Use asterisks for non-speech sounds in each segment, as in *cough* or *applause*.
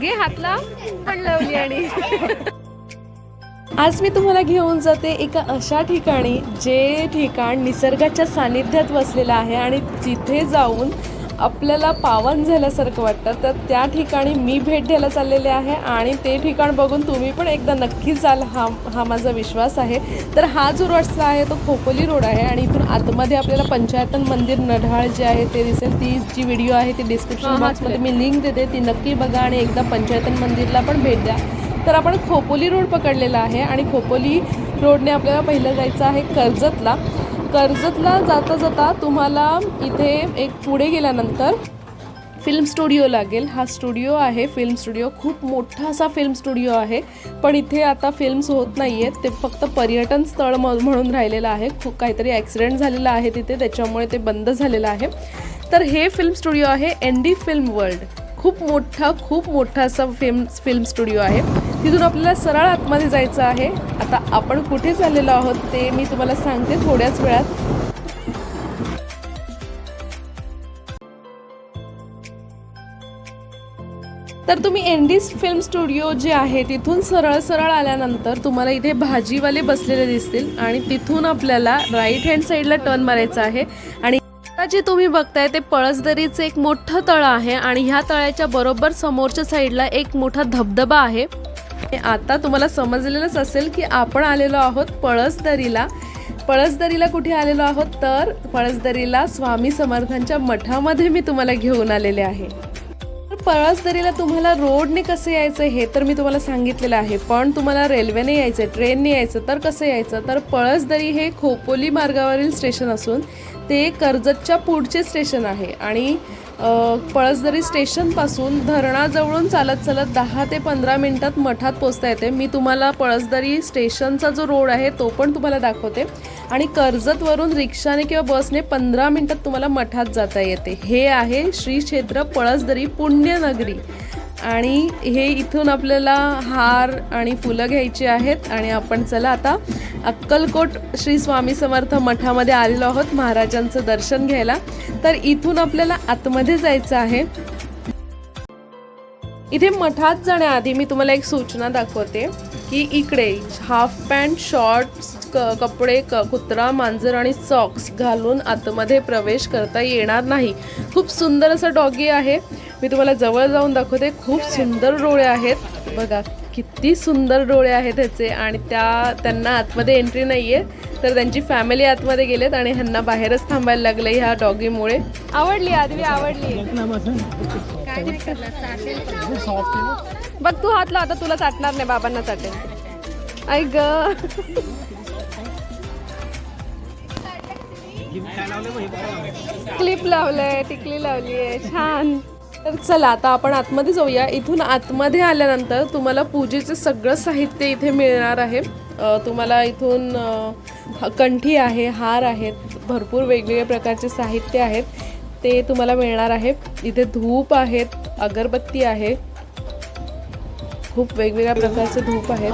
घे हातला पण लावली आणि आज मी तुम्हाला घेऊन जाते एका अशा ठिकाणी जे ठिकाण निसर्गाच्या सानिध्यात वसलेलं आहे आणि तिथे जाऊन आपल्याला पावन झाल्यासारखं वाटतं. तर त्या ठिकाणी मी भेट द्यायला चाललेले आहे आणि ते ठिकाण बघून तुम्ही पण एकदा नक्कीच जाल हा हा माझा विश्वास आहे. तर हा जो रस्ता आहे तो खोपोली रोड आहे आणि इथून आतमध्ये आपल्याला पंचायतन मंदिर नढाळ जे आहे ते दिसेल. ती जी व्हिडिओ आहे ती डिस्क्रिप्शन बॉक्समध्ये मी लिंक देते. ती नक्की बघा आणि एकदा पंचायतन मंदिरला पण भेट द्या. तर आपण खोपोली रोड पकडलेला आहे आणि खोपोली रोडने आपल्याला पहिलं जायचं आहे कर्जतला. कर्जतला जाता जाता तुम्हाला इथे एक पुढे गेल्यानंतर फिल्म स्टुडिओ लागेल. हा स्टुडिओ आहे फिल्म स्टुडिओ खूप मोठा असा फिल्म स्टुडिओ आहे. पण इथे आता फिल्म्स होत नाही आहेत ते फक्त पर्यटन स्थळ म- म्हणून राहिलेलं आहे. खूप काहीतरी ॲक्सिडेंट झालेला आहे तिथे त्याच्यामुळे ते बंद झालेलं आहे. तर हे फिल्म स्टुडिओ आहे एन डी फिल्म वर्ल्ड खूप मोठा खूप मोठा असा फिल्म फिल्म स्टुडिओ आहे. तिथून आपल्याला सरळ आतमध्ये जायचं आहे. आता आपण कुठे चाललेलो आहोत ते मी तुम्हाला सांगते थोड्याच वेळात. तर तुम्ही एनडीस फिल्म स्टुडिओ जे आहे तिथून सरळ सरळ आल्यानंतर तुम्हाला इथे भाजीवाले बसलेले दिसतील आणि तिथून आपल्याला राईट हँड साईडला टर्न मारायचं आहे. आणि आता जे तुम्ही बघताय ते पळसदरीचं एक मोठं तळं आहे आणि ह्या तळ्याच्या बरोबर समोरच्या साईडला एक मोठा धबधबा आहे. आता तुम्हाला समजलेलंच असेल की आपण आलेलो आहोत पळसदरीला. पळसदरीला कुठे आलेलो आहोत? तर पळसदरीला स्वामी समर्थांच्या मठामध्ये मी तुम्हाला घेऊन आलेले आहे. तर पळसदरीला तुम्हाला रोडने कसं यायचं हे तर मी तुम्हाला सांगितलेलं आहे. पण तुम्हाला रेल्वेने यायचं ट्रेनने यायचं तर कसं यायचं? तर पळसदरी हे खोपोली मार्गावरील स्टेशन असून ते कर्जतच्या पुढचे स्टेशन आहे. आणि पळसदरी स्टेशनपासून धरणाजवळून चालत चालत दहा ते पंधरा मिनटात मठात पोचता येते. मी तुम्हाला पळसदरी स्टेशनचा जो रोड आहे तो पण तुम्हाला दाखवते. आणि कर्जतवरून रिक्षाने किंवा बसने पंधरा मिनटात तुम्हाला मठात जाता येते. हे आहे श्री क्षेत्र पळसदरी पुण्यनगरी. आणि हे इथून आपल्याला हार आणि फुलं घ्यायची आहेत आणि आपण चला आता अक्कलकोट श्री स्वामी समर्थ मठामध्ये आलेलो आहोत महाराजांचं दर्शन घ्यायला. तर इथून आपल्याला आतमध्ये जायचं आहे. इथे मठात जाण्याआधी मी तुम्हाला एक सूचना दाखवते की इकडे हाफ पॅन्ट शॉर्ट्स क कपडे क कुत्रा मांजर आणि सॉक्स घालून आतमध्ये प्रवेश करता येणार नाही. खूप सुंदर असं डॉगी आहे. मी तुम्हाला जवळ जाऊन दाखवते. खूप सुंदर डोळे आहेत. बघा किती सुंदर डोळे आहेत ह्याचे आणि त्या त्यांना आतमध्ये एंट्री नाही आहे तर त्यांची फॅमिली आतमध्ये गेलेत आणि ह्यांना बाहेरच थांबायला लागलं ह्या डॉगीमुळे आवडली आदवी आवडली. बघ तू हात लाव आता तुला चाटणार नाही बाबांना चाटेल. ऐक ग. क्लिप लावलंय टिकली लावली आहे छान. तर चला आता आपण आतमध्ये जाऊया. इथून आतमध्ये आल्यानंतर तुम्हाला पूजेचं सगळं साहित्य इथे मिळणार आहे. तुम्हाला इथून ह- कंठी आहे हार आहेत भरपूर वेगवेगळ्या प्रकारचे साहित्य आहेत. ते तुम्हाला मिळणार आहे. इथे धूप आहेत अगरबत्ती आहे. खूप वेगवेगळ्या प्रकारचे धूप आहेत.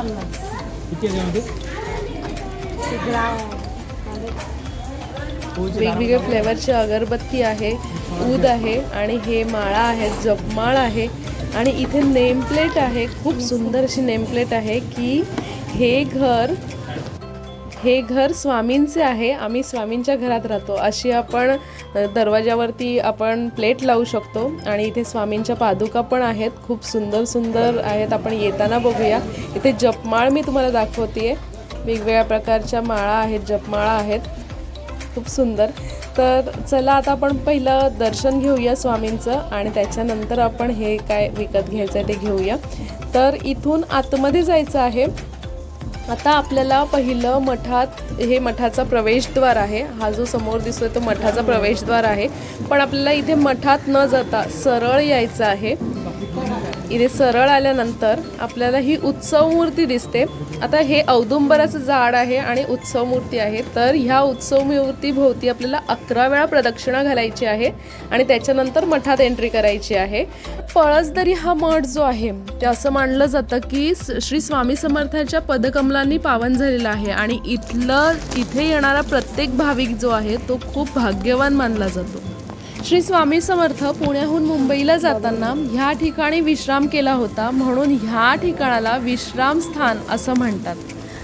वेगवेगळ्या फ्लेवरची अगरबत्ती आहे ऊद आहे आणि हे माळा आहेत जपमाळ आहे. आणि इथे नेम प्लेट आहे खूप सुंदर अशी नेमप्लेट आहे की हे घर हे घर स्वामींचे आहे. आम्ही स्वामींच्या घरात राहतो. अशी आपण दरवाजावरती आपण प्लेट लावू शकतो. आणि इथे स्वामींच्या पादुका पण आहेत. खूप सुंदर सुंदर आहेत. आपण येताना बघूया. इथे जपमाळ मी तुम्हाला दाखवते आहे वेगवेगळ्या प्रकारच्या माळा आहेत जपमाळा आहेत. खूप सुंदर. तर चला आता आपण पहिलं दर्शन घेऊया स्वामींचं आणि त्याच्यानंतर आपण हे काय विकत घ्यायचं आहे ते घेऊया. तर इथून आतमध्ये जायचं आहे. आता आपल्याला पहिलं मठात हे मठाचा प्रवेशद्वार आहे. हा जो समोर दिसतोय तो मठाचा प्रवेशद्वार आहे. पण आपल्याला इथे मठात न जाता सरळ यायचं आहे. इथे सरळ आल्यानंतर आपल्याला ही उत्सव मूर्ती दिसते. आता हे औदुंबराचं झाड आहे आणि उत्सव मूर्ती आहे. तर ह्या उत्सव मूर्ती भोवती आपल्याला अकरा वेळा प्रदक्षिणा घालायची आहे आणि त्याच्यानंतर मठात एंट्री करायची आहे. पळसदरी हा मठ जो आहे ते असं मानलं जातं की स- श्री स्वामी समर्थांच्या पदकमलांनी पावन झालेला आहे आणि इथलं इथे येणारा प्रत्येक भाविक जो आहे तो खूप भाग्यवान मानला जातो. श्री स्वामी समर्थ पुण्याहून मुंबईला जाताना ह्या ठिकाणी विश्राम केला होता म्हणून ह्या ठिकाणाला विश्राम स्थान असं म्हणतात.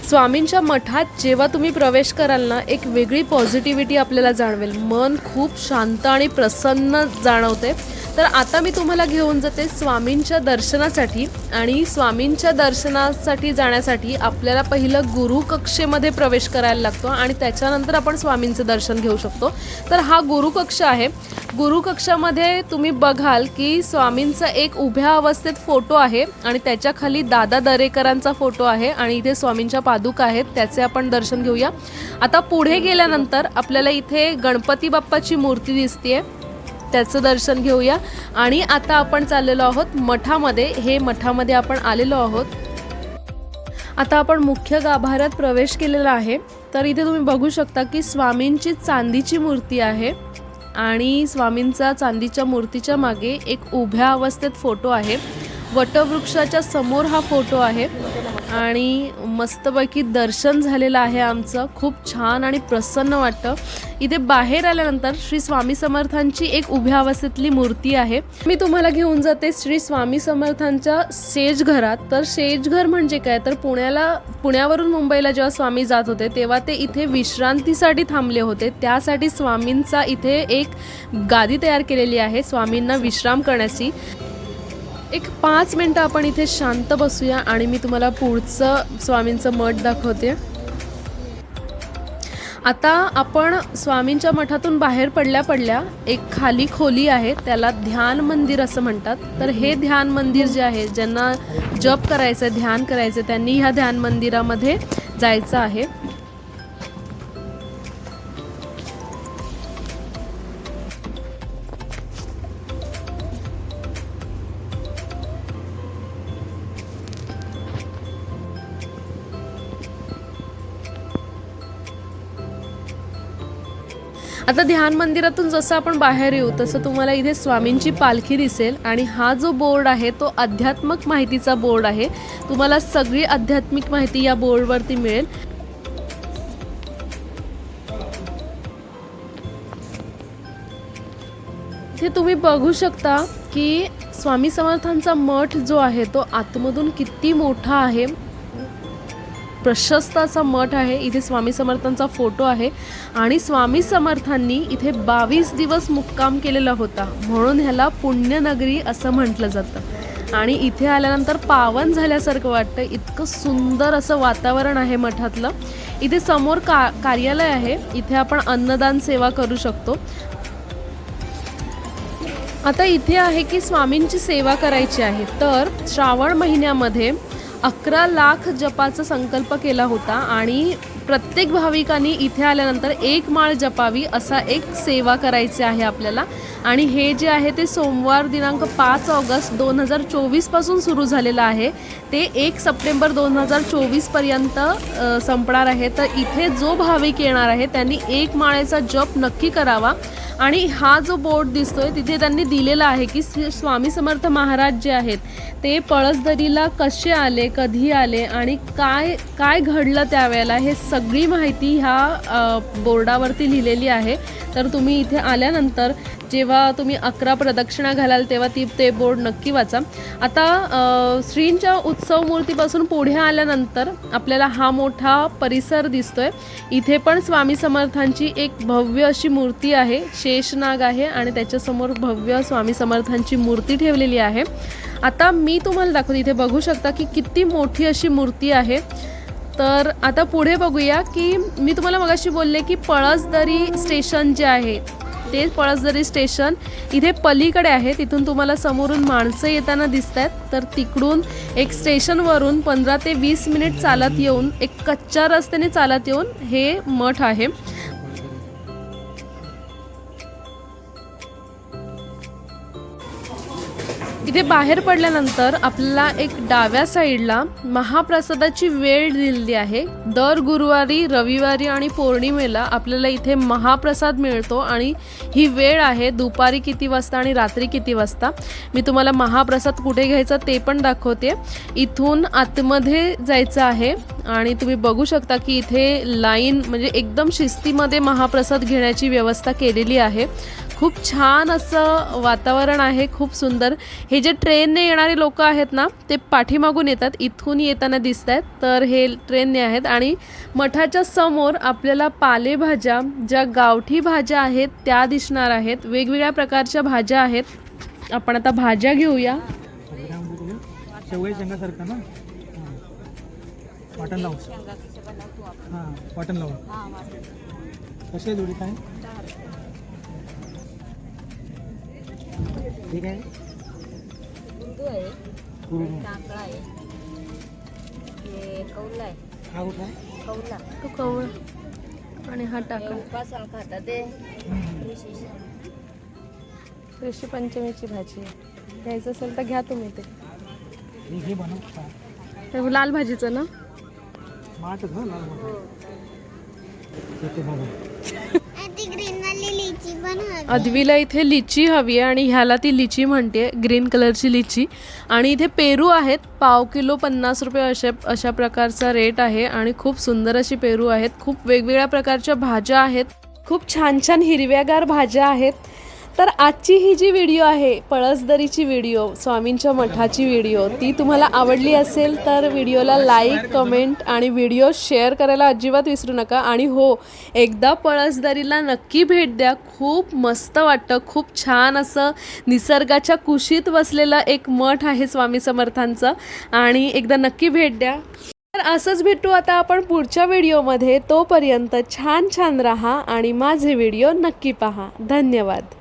स्वामींच्या मठात जेव्हा तुम्ही प्रवेश कराल ना एक वेगळी पॉझिटिव्हिटी आपल्याला जाणवेल. मन खूप शांत आणि प्रसन्न जाणवते. तर आता मी तुम्हाला घेऊन जाते स्वामींच्या दर्शनासाठी आणि स्वामींच्या दर्शनासाठी जाण्यासाठी आपल्याला पहिलं गुरु कक्षेमध्ये प्रवेश करायला लागतो आणि त्याच्यानंतर आपण स्वामींचं दर्शन घेऊ शकतो. तर हा गुरु कक्ष आहे. गुरु कक्षामध्ये तुम्ही बघाल की स्वामींचा एक उभ्या अवस्थेत फोटो आहे आणि त्याच्याखाली दादा दरेकरांचा फोटो आहे आणि इथे स्वामींच्या पादुका आहेत त्याचे आपण दर्शन घेऊया. आता पुढे गेल्यानंतर आपल्याला इथे गणपती बाप्पाची मूर्ती दिसते त्याचं दर्शन घेऊया. आणि आता आपण चाललेलो आहोत मठामध्ये हे मठामध्ये आपण आलेलो आहोत. आता आपण मुख्य गाभाऱ्यात प्रवेश केलेला आहे. तर इथे तुम्ही बघू शकता की स्वामींची चांदीची मूर्ती आहे. आणि स्वामींचा चांदीच्या मूर्तीच्या मागे एक उभ्या अवस्थेत फोटो आहे. वटवृक्षाच्या समोर हा फोटो आहे. आणि मस्तपैकी दर्शन झालेलं आहे आमचं. खूप छान आणि प्रसन्न वाटतं. इथे बाहेर आल्यानंतर श्री स्वामी समर्थांची एक उभ्या अवस्थेतली मूर्ती आहे. मी तुम्हाला घेऊन जाते श्री स्वामी समर्थांच्या शेजघरात. तर शेजघर म्हणजे काय? तर पुण्याला पुण्यावरून मुंबईला जेव्हा स्वामी जात होते तेव्हा ते इथे विश्रांतीसाठी थांबले होते. त्यासाठी स्वामींचा इथे एक गादी तयार केलेली आहे स्वामींना विश्राम करण्याची. एक पाच मिनटं आपण इथे शांत बसूया आणि मी तुम्हाला पुढचं स्वामींचं मठ दाखवते. आता आपण स्वामींच्या मठातून बाहेर पडल्या पडल्या एक खाली खोली आहे त्याला ध्यान मंदिर असं म्हणतात. तर हे ध्यान मंदिर जे आहे ज्यांना जप करायचं ध्यान करायचं त्यांनी ह्या ध्यान मंदिरामध्ये जायचं आहे. आता ध्यान मंदिरातून जसं आपण बाहेर येऊ तसं तुम्हाला इथे स्वामींची पालखी दिसेल आणि हा जो बोर्ड आहे तो अध्यात्मक माहितीचा बोर्ड आहे. तुम्हाला सगळी आध्यात्मिक माहिती या बोर्डवरती मिळेल. इथे तुम्ही बघू शकता की स्वामी समर्थांचा मठ जो आहे तो आतमधून किती मोठा आहे. प्रशस्त असा मठ आहे. इथे स्वामी समर्थांचा फोटो आहे. आणि स्वामी समर्थांनी इथे बावीस दिवस मुक्काम केलेला होता. म्हणून ह्याला पुण्यनगरी असं म्हटलं जातं. आणि इथे आल्यानंतर पावन झाल्यासारखं वाटतं इतकं सुंदर असं वातावरण आहे मठातलं. इथे समोर का कार्यालय आहे. इथे आपण अन्नदान सेवा करू शकतो. आता इथे आहे की स्वामींची सेवा करायची आहे. तर श्रावण महिन्यामध्ये अकरा लाख जपाचा संकल्प केला होता आणि प्रत्येक भाविकांनी इथे आल्यानंतर एक माळ जपावी असा एक सेवा करायची आहे आपल्याला. आणि हे जे आहे ते सोमवार दिनांक पाच ऑगस्ट दोन हजार चोवीसपासून सुरू झालेलं आहे. ते एक सप्टेंबर दोन हजार चोवीसपर्यंत संपणार आहे. तर इथे जो भाविक येणार आहे त्यांनी एक माळेचा जप नक्की करावा. आणि हा जो बोर्ड दिसतोय तिथे त्यांनी दिलेला आहे की स्वामी समर्थ महाराज जे आहेत ते पळसदरीला कसे आले कधी आले आणि काय काय घडलं त्यावेळेला हे सगळी माहिती ह्या बोर्डावरती लिहिलेली आहे. तर तुम्ही इथे आल्यानंतर जेव्हा तुम्ही अकरा प्रदक्षिणा घालाल तेव्हा ती ते बोर्ड नक्की वाचा. आता श्रींच्या उत्सव मूर्तीपासून पुढे आल्यानंतर आपल्याला हा मोठा परिसर दिसतोय. इथे पण स्वामी समर्थांची एक भव्य अशी मूर्ती आहे. शेषनाग आहे आणि त्याच्यासमोर भव्य स्वामी समर्थांची मूर्ती ठेवलेली आहे. आता मी तुम्हाला दाखवते. इथे बघू शकता की किती मोठी अशी मूर्ती आहे. तर आता पुढे बघूया की मी तुम्हाला मगाशी बोलले की पळसदरी स्टेशन जे आहे ते पळसदरी स्टेशन इथे पलीकडे आहे. तिथून तुम्हाला समोरून माणसं येताना दिसत आहेत तर तिकडून एक स्टेशनवरून पंधरा ते वीस मिनिट चालत येऊन एक कच्च्या रस्त्याने चालत येऊन हे मठ आहे. इथे बाहेर पडल्यानंतर आपल्याला एक डाव्या साईडला महाप्रसादाची वेळ दिलेली आहे. दर गुरुवारी रविवारी आणि पौर्णिमेला आपल्याला इथे महाप्रसाद मिळतो आणि ही वेळ आहे दुपारी किती वाजता आणि रात्री किती वाजता. मी तुम्हाला महाप्रसाद कुठे घ्यायचा ते पण दाखवते. इथून आतमध्ये जायचं आहे आणि तुम्ही बघू शकता की इथे लाईन म्हणजे एकदम शिस्तीमध्ये महाप्रसाद घेण्याची व्यवस्था केलेली आहे. खूप खूप छान असं वातावरण आहे खूप सुंदर. हे जे ट्रेनने येणारे लोक आहेत ना ते पाठीमागून येतात इथून येताना दिसत आहेत तर हे ट्रेनने आहेत आणि मठाच्या समोर आपल्याला पालेभाज्या ज्या गावठी भाज्या आहेत त्या दिसणार आहेत. वेगवेगळ्या प्रकारच्या भाज्या आहेत. आपण आता भाज्या घेऊया. वाटण हां वाटण कशी आहे जोडी काय ठीक आहे. कुरुडू. हा कुठला आहे? तो कवळ आणि हा टाका हम्म. ऋषी पंचमीची भाजी आहे. घ्यायचं असेल तर घ्या तुम्ही ते. हे हे हा. हे लाल भाजीचं ना? माठ ती *laughs* अदवीला इथे लिची हवी आहे आणि ह्याला ती लिची म्हणते ग्रीन कलरची लिची. आणि इथे पेरू आहेत पाव किलो पन्नास रुपये अशा अशा प्रकारचा रेट आहे आणि खूप सुंदर अशी पेरू आहेत. खूप वेगवेगळ्या प्रकारच्या भाज्या आहेत. खूप छान छान हिरव्यागार भाज्या आहेत. तर आजची ही जी व्हिडिओ आहे पळसदरीची व्हिडिओ स्वामींच्या मठाची व्हिडिओ ती तुम्हाला आवडली असेल तर व्हिडिओला लाईक कमेंट आणि व्हिडिओ शेअर करायला अजिबात विसरू नका. आणि हो एकदा पळसदरीला नक्की भेट द्या. खूप मस्त वाटतं खूप छान असं निसर्गाच्या कुशीत बसलेलं एक मठ आहे स्वामी समर्थांचं. आणि एकदा नक्की भेट द्या. तर असंच भेटू आता आपण पुढच्या व्हिडिओमध्ये. तोपर्यंत छान छान राहा आणि माझे व्हिडिओ नक्की पहा. धन्यवाद.